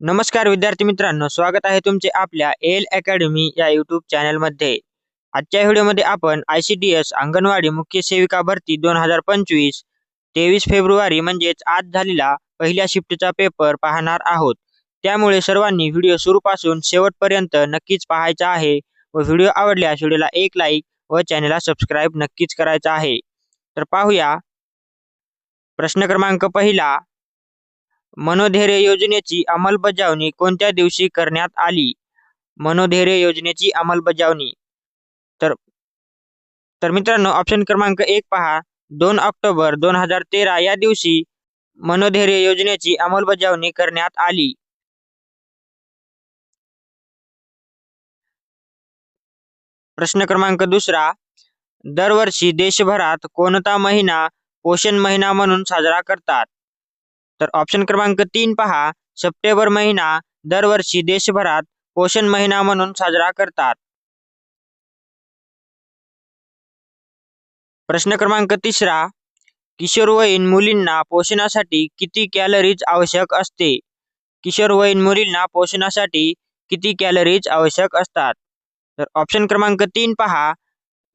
नमस्कार विद्यार्थी मित्रांनो स्वागत आहे तुमचे आपल्या एल अकॅडमी या यूट्यूब चॅनलमध्ये आजच्या व्हिडिओमध्ये आपण I C D S anganwadi मुख्य सेविका भरती दोन हजार पंचवीस तेवीस फेब्रुवारी म्हणजेच आज झालेला पहिल्या शिफ्टचा पेपर पाहणार आहोत. त्यामुळे सर्वांनी व्हिडिओ सुरूपासून शेवटपर्यंत नक्कीच पाहायचा आहे व व्हिडिओ आवडल्यास व्हिडिओला एक लाईक व चॅनलला सबस्क्राईब नक्कीच करायचा आहे. तर पाहूया. प्रश्न क्रमांक पहिला मनोधैर्य योजनेची अंमलबजावणी कोणत्या दिवशी करण्यात आली? मनोधैर्य योजनेची अंमलबजावणी. तर तर मित्रांनो ऑप्शन क्रमांक एक पहा. दोन ऑक्टोबर दोन हजार तेरा या दिवशी मनोधैर्य योजनेची अंमलबजावणी करण्यात आली. प्रश्न क्रमांक दुसरा. दरवर्षी देशभरात कोणता महिना पोषण महिना म्हणून साजरा करतात? तर ऑप्शन क्रमांक तीन पहा. सप्टेंबर महिना दरवर्षी देशभरात पोषण महिना म्हणून साजरा करतात. प्रश्न क्रमांक तिसरा. किशोरवयीन मुलींना पोषणासाठी किती कॅलरीज आवश्यक असते? किशोरवयीन मुलींना पोषणासाठी किती कॅलरीज आवश्यक असतात? तर ऑप्शन क्रमांक तीन पहा.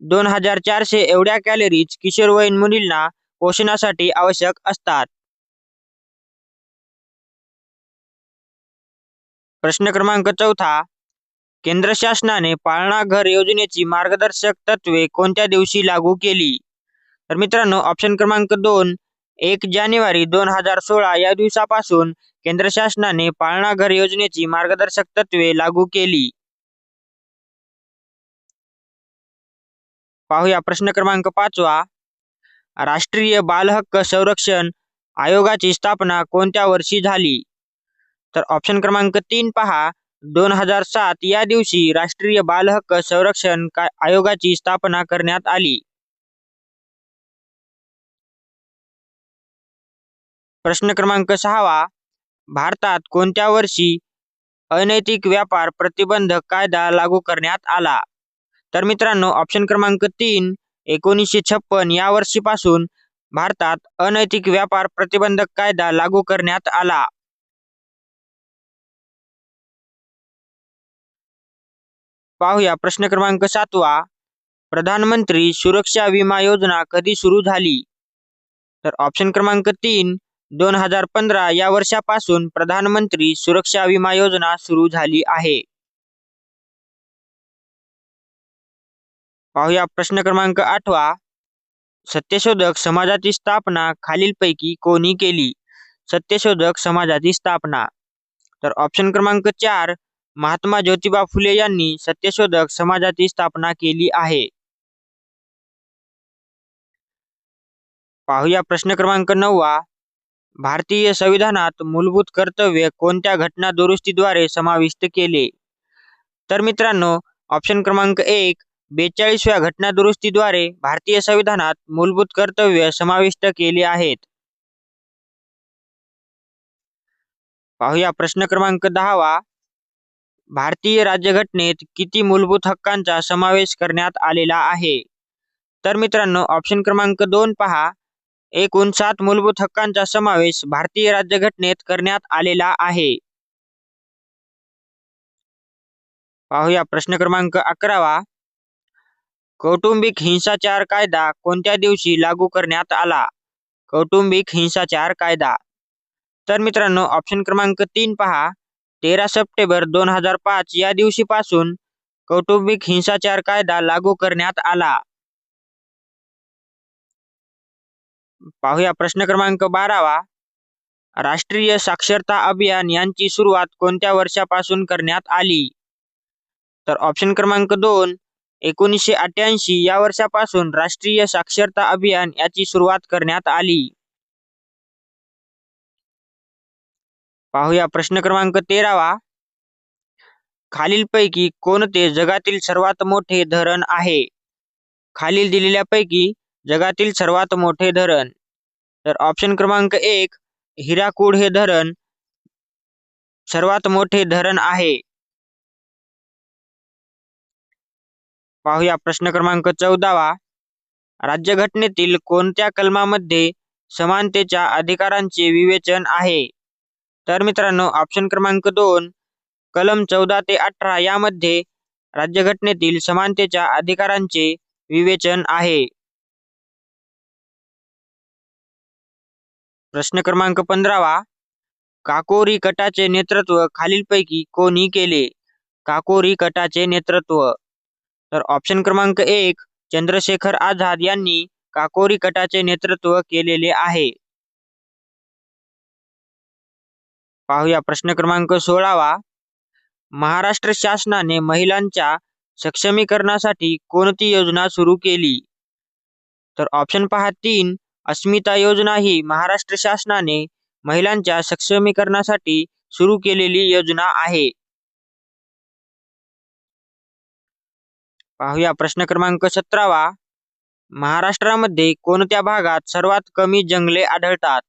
दोन हजार चारशे एवढ्या कॅलरीज किशोरवयीन मुलींना पोषणासाठी आवश्यक असतात. प्रश्न क्रमांक चौथा. केंद्र शासनाने पाळणा घर योजनेची मार्गदर्शक तत्वे कोणत्या दिवशी लागू केली? तर मित्रांनो ऑप्शन क्रमांक दोन एक जानेवारी दोन हजार सोळा या दिवसापासून केंद्र शासनाने पाळणा घर योजनेची मार्गदर्शक तत्वे लागू केली. पाहूया प्रश्न क्रमांक पाचवा. राष्ट्रीय बालहक्क संरक्षण आयोगाची स्थापना कोणत्या वर्षी झाली? तर ऑप्शन क्रमांक तीन पहा. दोन हजार सात या दिवशी राष्ट्रीय बालहक्क संरक्षण आयोगाची स्थापना करण्यात आली. प्रश्न क्रमांक सहावा. भारतात कोणत्या वर्षी अनैतिक व्यापार प्रतिबंधक कायदा लागू करण्यात आला? तर मित्रांनो ऑप्शन क्रमांक तीन एकोणीसशे छप्पन या वर्षीपासून भारतात अनैतिक व्यापार प्रतिबंधक कायदा लागू करण्यात आला. पाहूया. प्रश्न क्रमांक सातवा प्रधानमंत्री सुरक्षा विमा योजना कधी सुरू झाली? तर ऑप्शन क्रमांक तीन दोन हजार पंधरा या वर्षापासून प्रधानमंत्री सुरक्षा विमा योजना सुरू झाली आहे. पाहूया. प्रश्न क्रमांक आठवा सत्यशोधक समाजाची स्थापना खालीलपैकी कोणी केली? सत्यशोधक समाजाची स्थापना. तर ऑप्शन क्रमांक चार महात्मा ज्योतिबा फुले यांनी सत्यशोधक समाजाची स्थापना केली आहे. पाहूया प्रश्न क्रमांक नववा. भारतीय संविधानात मूलभूत कर्तव्य कोणत्या घटना दुरुस्तीद्वारे समाविष्ट केले? तर मित्रांनो ऑप्शन क्रमांक एक बेचाळीसव्या घटना दुरुस्तीद्वारे भारतीय संविधानात मूलभूत कर्तव्य समाविष्ट केले आहेत. पाहूया प्रश्न क्रमांक दहावा. भारतीय राज्यघटनेत किती मूलभूत हक्कांचा समावेश करण्यात आलेला आहे? तर मित्रांनो ऑप्शन क्रमांक दोन पहा. एकूण सात मूलभूत हक्कांचा समावेश भारतीय राज्यघटनेत करण्यात आलेला आहे. पाहूया प्रश्न क्रमांक अकरावा. कौटुंबिक हिंसाचार कायदा कोणत्या दिवशी लागू करण्यात आला? कौटुंबिक हिंसाचार कायदा. तर मित्रांनो ऑप्शन क्रमांक तीन पहा. तेरा सप्टेंबर दोन हजार पाच या दिवशीपासून कौटुंबिक हिंसाचार कायदा लागू करण्यात आला. पाहूया प्रश्न क्रमांक बारावा. राष्ट्रीय साक्षरता अभियान यांची सुरुवात कोणत्या वर्षापासून करण्यात आली? तर ऑप्शन क्रमांक दोन एकोणीसशे अठ्याऐंशी या वर्षापासून राष्ट्रीय साक्षरता अभियान याची सुरुवात करण्यात आली. पाहूया. प्रश्न क्रमांक तेरावा. खालीलपैकी कोणते जगातील सर्वात मोठे धरण आहे? खालील दिलेल्यापैकी जगातील सर्वात मोठे धरण. तर ऑप्शन क्रमांक एक हिराकूड हे धरण सर्वात मोठे धरण आहे. पाहूया. प्रश्न क्रमांक चौदावा. राज्यघटनेतील कोणत्या कलमामध्ये समानतेच्या अधिकारांचे विवेचन आहे? तर मित्रांनो ऑप्शन क्रमांक दोन कलम चौदा ते अठरा यामध्ये राज्यघटनेतील समानतेच्या अधिकारांचे विवेचन आहे. प्रश्न क्रमांक पंधरावा काकोरी कटाचे नेतृत्व खालीलपैकी कोणी केले? काकोरी कटाचे नेतृत्व. तर ऑप्शन क्रमांक एक चंद्रशेखर आझाद यांनी काकोरी कटाचे नेतृत्व केलेले आहे. पाहूया. प्रश्न क्रमांक सोळावा. महाराष्ट्र शासनाने महिलांच्या सक्षमीकरणासाठी कोणती योजना सुरू केली? तर ऑप्शन पहा तीन. अस्मिता योजना ही महाराष्ट्र शासनाने महिलांच्या सक्षमीकरणासाठी सुरू केलेली योजना आहे. पाहूया. प्रश्न क्रमांक सतरावा. महाराष्ट्रामध्ये कोणत्या भागात सर्वात कमी जंगले आढळतात?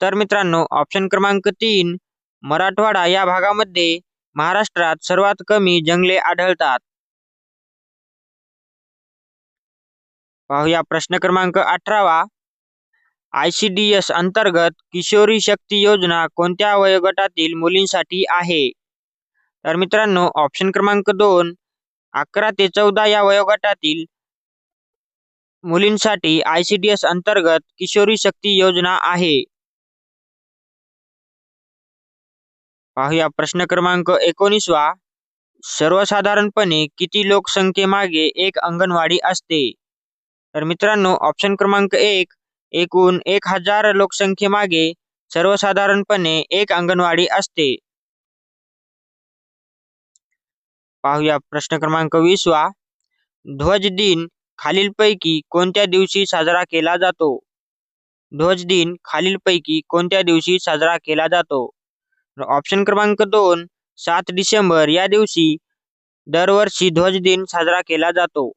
तर मित्रांनो ऑप्शन क्रमांक तीन मराठवाडा या भागामध्ये महाराष्ट्रात सर्वात कमी जंगले आढळतात. पाहूया प्रश्न क्रमांक अठरावा. आय सी डी एस अंतर्गत किशोरी शक्ती योजना कोणत्या वयोगटातील मुलींसाठी आहे? तर मित्रांनो ऑप्शन क्रमांक दोन अकरा ते चौदा या वयोगटातील मुलींसाठी आय सी डी एस अंतर्गत किशोरी शक्ती योजना आहे. पाहूया. प्रश्न क्रमांक एकोणीसवा सर्वसाधारणपणे किती लोकसंख्येमागे एक अंगणवाडी असते? तर मित्रांनो ऑप्शन क्रमांक एक एकूण एक हजार लोकसंख्येमागे सर्वसाधारणपणे एक अंगणवाडी असते. पाहूया. प्रश्न क्रमांक वीसवा ध्वज दिन खालीलपैकी कोणत्या दिवशी साजरा केला जातो? ध्वज दिन खालीलपैकी कोणत्या दिवशी साजरा केला जातो? ऑप्शन क्रमांक दोन सात डिसेंबर या दिवशी दरवर्षी ध्वज दिन साजरा केला जातो.